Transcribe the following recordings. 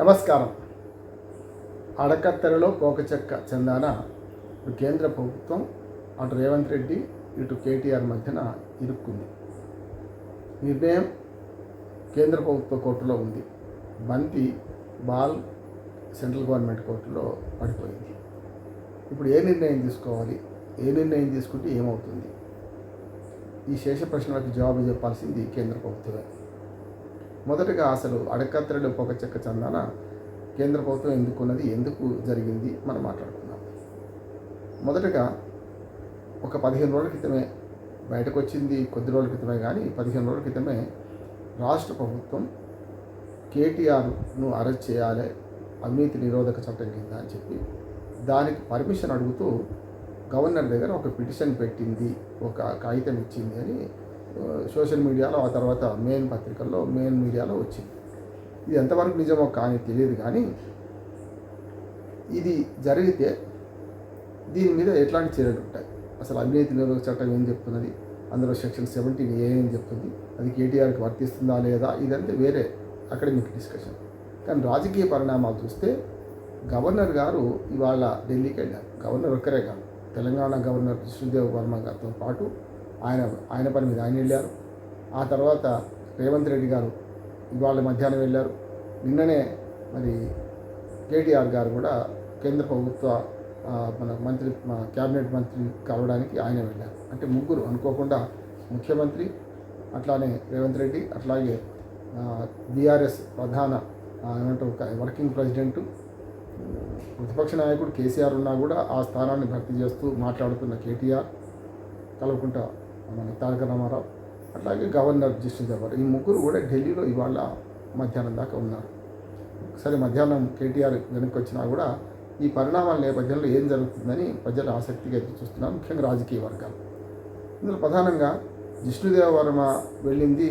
నమస్కారం. అడకత్తెరలో కోకచెక్క చందాన ఇటు కేంద్ర ప్రభుత్వం అటు రేవంత్ రెడ్డి ఇటు కేటీఆర్ మధ్యన ఇరుక్కుంది. నిర్ణయం కేంద్ర ప్రభుత్వ కోర్టులో ఉంది. బంతి బాల్ సెంట్రల్ గవర్నమెంట్ కోర్టులో పడిపోయింది. ఇప్పుడు ఏ నిర్ణయం తీసుకోవాలి? ఏ నిర్ణయం తీసుకుంటే ఏమవుతుంది? ఈ శేష ప్రశ్నలకు జవాబు చెప్పాల్సింది కేంద్ర ప్రభుత్వమే. మొదటగా అసలు అడకత్తెరలో పొగ చెక్క చందాన కేంద్ర ప్రభుత్వం ఎందుకున్నది ఎందుకు జరిగింది మనం మాట్లాడుకుందాం. మొదటగా ఒక పదిహేను రోజుల క్రితమే బయటకు వచ్చింది కొద్ది రోజుల క్రితమే కానీ పదిహేను రోజుల క్రితమే రాష్ట్ర ప్రభుత్వం కేటీఆర్ను అరెస్ట్ చేయాలి అవినీతి నిరోధక చట్టం కింద అని చెప్పి దానికి పర్మిషన్ అడుగుతూ గవర్నర్ దగ్గర ఒక పిటిషన్ పెట్టింది ఒక కాగితం ఇచ్చింది అని సోషల్ మీడియాలో ఆ తర్వాత మెయిన్ పత్రికల్లో మెయిన్ మీడియాలో వచ్చింది. ఇది ఎంతవరకు నిజమో కానీ తెలియదు కానీ ఇది జరిగితే దీని మీద ఎట్లాంటి చర్యలు ఉంటాయి? అసలు అవినీతి నిరోధక చట్టం ఏం చెప్తున్నది? అందులో సెక్షన్ సెవెంటీన్ ఏం చెప్తుంది? అది కేటీఆర్కి వర్తిస్తుందా లేదా? ఇదంతా వేరే. Academic discussion. కానీ రాజకీయ పరిణామాలు చూస్తే గవర్నర్ గారు ఇవాళ ఢిల్లీకి వెళ్ళారు. గవర్నర్ ఒక్కరే కాదు. తెలంగాణ గవర్నర్ విష్ణుదేవ్ వర్మ గారితో పాటు ఆయన ఆయన పని మీద ఆయన వెళ్ళారు. ఆ తర్వాత రేవంత్ రెడ్డి గారు ఇవాళ మధ్యాహ్నం వెళ్ళారు. నిన్ననే మరి కేటీఆర్ గారు కూడా కేంద్ర ప్రభుత్వ మన మంత్రి క్యాబినెట్ మంత్రి కలవడానికి ఆయన వెళ్ళారు. అంటే ముగ్గురు అనుకోకుండా ముఖ్యమంత్రి అట్లానే రేవంత్ రెడ్డి అట్లాగే బీఆర్ఎస్ ప్రధాన ఏమంటారు వర్కింగ్ ప్రెసిడెంట్ ప్రతిపక్ష నాయకుడు కేసీఆర్ ఉన్నా కూడా ఆ స్థానాన్ని భర్తీ చేస్తూ మాట్లాడుతున్న కేటీఆర్ కలుపుకుంటా మన తారక రామారావు అట్లాగే గవర్నర్ జిష్ణుదేవర్ ఈ ముగ్గురు కూడా ఢిల్లీలో ఇవాళ మధ్యాహ్నం దాకా ఉన్నారు. సరే మధ్యాహ్నం కేటీఆర్ వెనక్కి వచ్చినా కూడా ఈ పరిణామాల నేపథ్యంలో ఏం జరుగుతుందని ప్రజలు ఆసక్తిగా ఎదురు చూస్తున్నారు ముఖ్యంగా రాజకీయ వర్గాలు. ఇందులో ప్రధానంగా జిష్ణుదేవ వర్మ వెళ్ళింది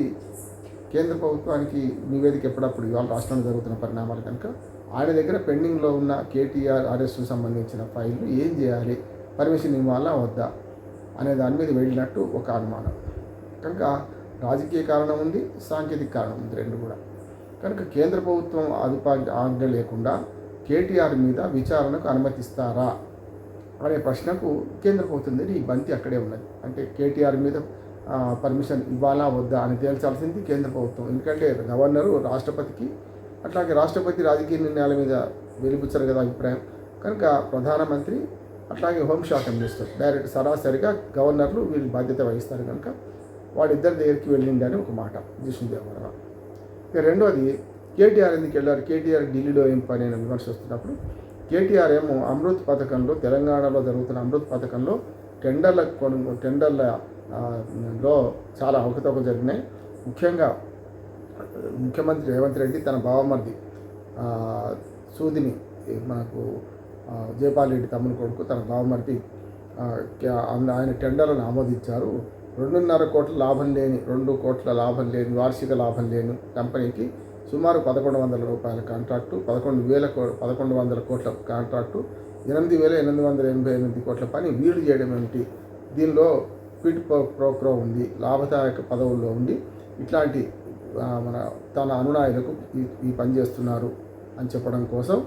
కేంద్ర ప్రభుత్వానికి నివేదిక ఎప్పుడప్పుడు ఇవాళ రాష్ట్రంలో జరుగుతున్న పరిణామాలు కనుక. ఆయన దగ్గర పెండింగ్లో ఉన్న కేటీఆర్ ఆర్ఎస్కు సంబంధించిన ఫైళ్ళు ఏం చేయాలి? పర్మిషన్ ఇవ్వాలా? వద్దా? అనే దాని మీద వెళ్ళినట్టు ఒక అనుమానం. కనుక రాజకీయ కారణం ఉంది సాంకేతిక కారణం ఉంది రెండు కూడా. కనుక కేంద్ర ప్రభుత్వం అదుపా ఆజ్ఞ లేకుండా కేటీఆర్ మీద విచారణకు అనుమతిస్తారా అనే ప్రశ్నకు కేంద్ర ప్రభుత్వం దగ్గర ఈ బంతి అక్కడే ఉన్నది. అంటే కేటీఆర్ మీద పర్మిషన్ ఇవ్వాలా వద్దా అని తేల్చాల్సింది కేంద్ర ప్రభుత్వం. ఎందుకంటే గవర్నరు రాష్ట్రపతికి అట్లాగే రాష్ట్రపతి రాజకీయ నిర్ణయాల మీద వెలిబుచ్చరు కదా అభిప్రాయం. కనుక ప్రధానమంత్రి అట్లాగే హోంశాఖ మినిస్టర్ డైరెక్ట్ సరాసరిగా గవర్నర్లు వీళ్ళు బాధ్యత వహిస్తారు కనుక వాడిద్దరి దగ్గరికి వెళ్ళింది అని ఒక మాట జిష్ణుదేవరావు ఇక రెండోది కేటీఆర్ ఎందుకు వెళ్ళారు? కేటీఆర్ ఢిల్లీలో ఏం పని అని విమర్శ వస్తున్నప్పుడు కేటీఆర్ ఏమో అమృత్ పథకంలో తెలంగాణలో జరుగుతున్న అమృత్ పథకంలో టెండర్ల కొను టెండర్ల లో చాలా అవకతవకలు జరిగినాయి. ముఖ్యంగా ముఖ్యమంత్రి రేవంత్ రెడ్డి తన బావమర్ది సూదిని మనకు జయపాల్ రెడ్డి తమ్ముని కొడుకు తన బావమర్ది ఆయన- టెండర్లను ఆమోదించారు. రెండున్నర కోట్ల లాభం లేని రెండు కోట్ల లాభం లేని వార్షిక లాభం లేని కంపెనీకి సుమారు పదకొండు వందల రూపాయల కాంట్రాక్టు పదకొండు వేల కో పదకొండు వందల కోట్ల కాంట్రాక్టు ఎనిమిది వేల ఎనిమిది వందల ఎనభై ఎనిమిది కోట్ల పని వీళ్ళు చేయడం ఏమిటి? దీనిలో క్విడ్ ప్రో ప్రోక్రో ఉంది లాభదాయక పదవుల్లో ఉండి ఇట్లాంటి మన తన అనునాయులకు ఈ ఈ పని చేస్తున్నారు అని చెప్పడం కోసం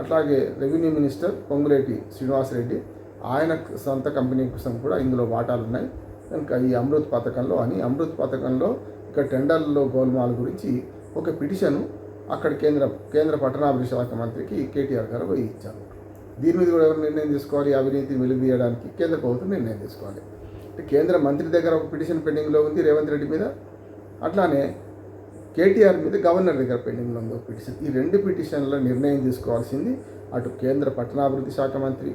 అట్లాగే రెవెన్యూ మినిస్టర్ పొంగులేటి శ్రీనివాసరెడ్డి ఆయన సొంత కంపెనీ కోసం కూడా ఇందులో వాటాలు ఉన్నాయి కనుక ఈ అమృత్ పథకంలో అని అమృత్ పథకంలో ఇక టెండర్లలో గోల్మాల గురించి ఒక పిటిషన్ అక్కడ కేంద్ర కేంద్ర పట్టణాభివృద్ధి శాఖ మంత్రికి కేటీఆర్ గారు పోయి ఇచ్చారు. దీని మీద కూడా ఎవరు నిర్ణయం తీసుకోవాలి? అవినీతి వెలుగుదీయడానికి కేంద్ర ప్రభుత్వం నిర్ణయం తీసుకోవాలి. కేంద్ర మంత్రి దగ్గర ఒక పిటిషన్ పెండింగ్లో ఉంది రేవంత్ రెడ్డి మీద. అట్లానే కేటీఆర్ మీద గవర్నర్ దగ్గర పెండింగ్లో ఉందో పిటిషన్. ఈ రెండు పిటిషన్ల నిర్ణయం తీసుకోవాల్సింది అటు కేంద్ర పట్టణాభివృద్ధి శాఖ మంత్రి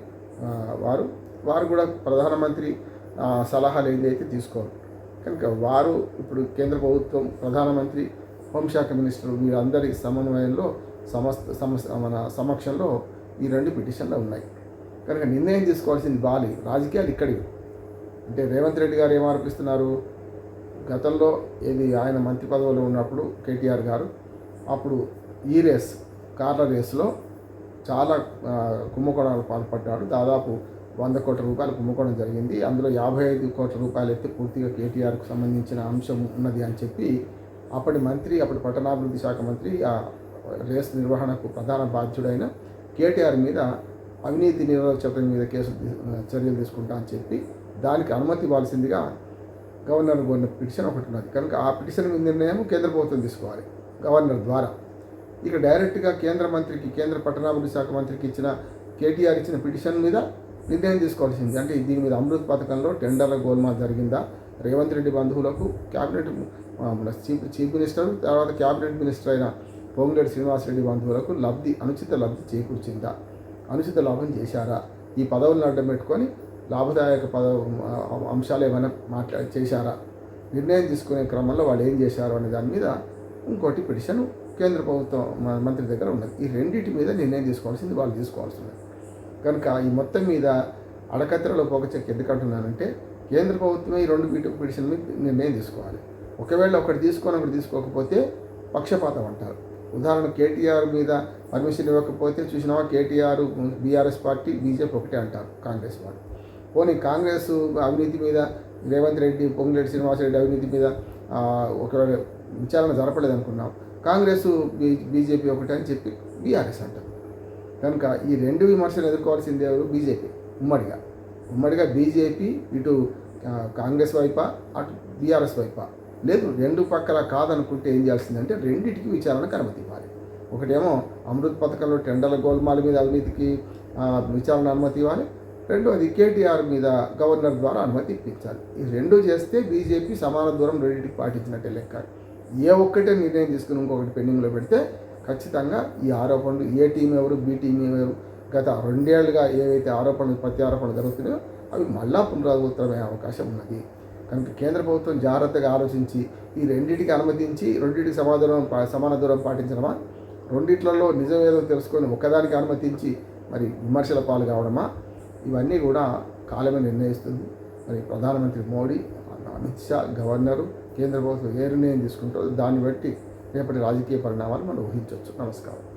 వారు. వారు కూడా ప్రధానమంత్రి సలహాలు ఏదైతే తీసుకోరు. కనుక వారు ఇప్పుడు కేంద్ర ప్రభుత్వం ప్రధానమంత్రి హోంశాఖ మినిస్టర్ వీరందరి సమన్వయంలో సమస్త సమస్ మన సమక్షంలో ఈ రెండు పిటిషన్లు ఉన్నాయి. కనుక నిర్ణయం తీసుకోవాల్సింది బాలి. రాజకీయాలు ఇక్కడివి. అంటే రేవంత్ రెడ్డి గారు ఏం ఆరోపిస్తున్నారు? గతంలో ఏది ఆయన మంత్రి పదవిలో ఉన్నప్పుడు కేటీఆర్ గారు అప్పుడు ఈ రేస్ కార్ల రేస్లో చాలా కుంభకోణాలు పాల్పడ్డాడు. దాదాపు వంద కోట్ల రూపాయలు కుంభకోణం జరిగింది. అందులో యాభై ఐదు కోట్ల రూపాయలు అయితే పూర్తిగా కేటీఆర్కు సంబంధించిన అంశం ఉన్నది అని చెప్పి అప్పటి మంత్రి అప్పటి పట్టణాభివృద్ధి శాఖ మంత్రి ఆ రేస్ నిర్వహణకు ప్రధాన బాధ్యుడైన కేటీఆర్ మీద అవినీతి నిరోధక చట్టం మీద కేసు చర్యలు తీసుకుంటా అని చెప్పి దానికి అనుమతి ఇవ్వాల్సిందిగా గవర్నర్ కొన్న పిటిషన్ ఒకటి ఉన్నది. కనుక ఆ పిటిషన్ మీద నిర్ణయం కేంద్ర ప్రభుత్వం తీసుకోవాలి. గవర్నర్ ద్వారా. ఇక డైరెక్ట్గా కేంద్ర మంత్రికి కేంద్ర పట్టణాభివృద్ధి శాఖ మంత్రికి ఇచ్చిన కేటీఆర్ ఇచ్చిన పిటిషన్ మీద నిర్ణయం తీసుకోవాల్సింది అంటే దీని మీద అమృత్ పథకంలో టెండర్ల గోల్మాల్ జరిగిందా? రేవంత్ రెడ్డి బంధువులకు క్యాబినెట్ మన చీఫ్ చీఫ్ మినిస్టర్ తర్వాత క్యాబినెట్ మినిస్టర్ అయిన పొంగులేటి శ్రీనివాసరెడ్డి బంధువులకు లబ్ధి అనుచిత లబ్ధి చేకూర్చిందా? అనుచిత లాభం చేశారా? ఈ పదవులను అడ్డం పెట్టుకొని లాభదాయక పద అంశాలు ఏమైనా మాట్లాడి చేశారా? నిర్ణయం తీసుకునే క్రమంలో వాళ్ళు ఏం చేశారు అనే దాని మీద ఇంకోటి పిటిషన్ కేంద్ర ప్రభుత్వం మంత్రి దగ్గర ఉన్నది. ఈ రెండింటి మీద నిర్ణయం తీసుకోవాల్సింది వాళ్ళు తీసుకోవాల్సింది. కనుక ఈ మొత్తం మీద అడకత్తెరలో పొగ చెక్ ఎందుకు కేంద్ర ప్రభుత్వమే ఈ రెండు పిటి పిటిషన్ మీద నిర్ణయం తీసుకోవాలి. ఒకవేళ ఒకటి తీసుకొని ఒకటి తీసుకోకపోతే పక్షపాతం అంటారు. ఉదాహరణ కేటీఆర్ మీద పర్మిషన్ ఇవ్వకపోతే చూసినావా? కేటీఆర్ బీఆర్ఎస్ పార్టీ బీజేపీ ఒకటే అంటారు కాంగ్రెస్ వాళ్ళు. పోనీ కాంగ్రెస్ అవినీతి మీద రేవంత్ రెడ్డి పొంగులేటి శ్రీనివాసరెడ్డి అవినీతి మీద ఒకవేళ విచారణ జరపలేదు అనుకున్నాం. కాంగ్రెస్ బీ బీజేపీ ఒకటే అని చెప్పి బీఆర్ఎస్ అంటారు కనుక ఈ రెండు విమర్శలు ఎదుర్కోవాల్సింది ఎవరు? బీజేపీ. ఉమ్మడిగా. ఉమ్మడిగా బీజేపీ ఇటు కాంగ్రెస్ వైపా అటు బీఆర్ఎస్ వైపా. లేదు రెండు పక్కల కాదనుకుంటే ఏం చేయాల్సిందంటే రెండింటికి విచారణకు అనుమతి ఇవ్వాలి ఒకటేమో అమృత్ పథకంలో టెండర్ల గోల్మాల మీద అవినీతికి విచారణ అనుమతి ఇవ్వాలి రెండోది కేటీఆర్ మీద గవర్నర్ ద్వారా అనుమతి ఇప్పించాలి. ఈ రెండు చేస్తే బీజేపీ సమాన దూరం రెండింటికి పాటించినట్టే లెక్క. ఏ ఒక్కటే నిర్ణయం తీసుకుని ఇంకొకటి పెండింగ్లో పెడితే ఖచ్చితంగా ఈ ఆరోపణలు ఏ టీం ఎవరు బి టీం ఎవరు గత రెండేళ్ళుగా ఏవైతే ఆరోపణలు ప్రతి ఆరోపణలు జరుగుతున్నాయో అవి మళ్ళా పునరావృతమయ్యే అవకాశం ఉన్నది. కనుక కేంద్ర ప్రభుత్వం జాగ్రత్తగా ఆలోచించి ఈ రెండింటికి అనుమతించి రెండింటికి సమాధానం సమాన దూరం పాటించడమా? రెండిట్లలో నిజం ఏదో తెలుసుకొని ఒకదానికి అనుమతించి మరి విమర్శల పాలు కావడమా? ఇవన్నీ కూడా కాలమే నిర్ణయిస్తుంది. మరి ప్రధానమంత్రి మోడీ అమిత్ షా గవర్నరు కేంద్ర ప్రభుత్వం ఏ నిర్ణయం తీసుకుంటారో దాన్ని బట్టి రేపటి రాజకీయ పరిణామాలు మనం ఊహించవచ్చు. నమస్కారం.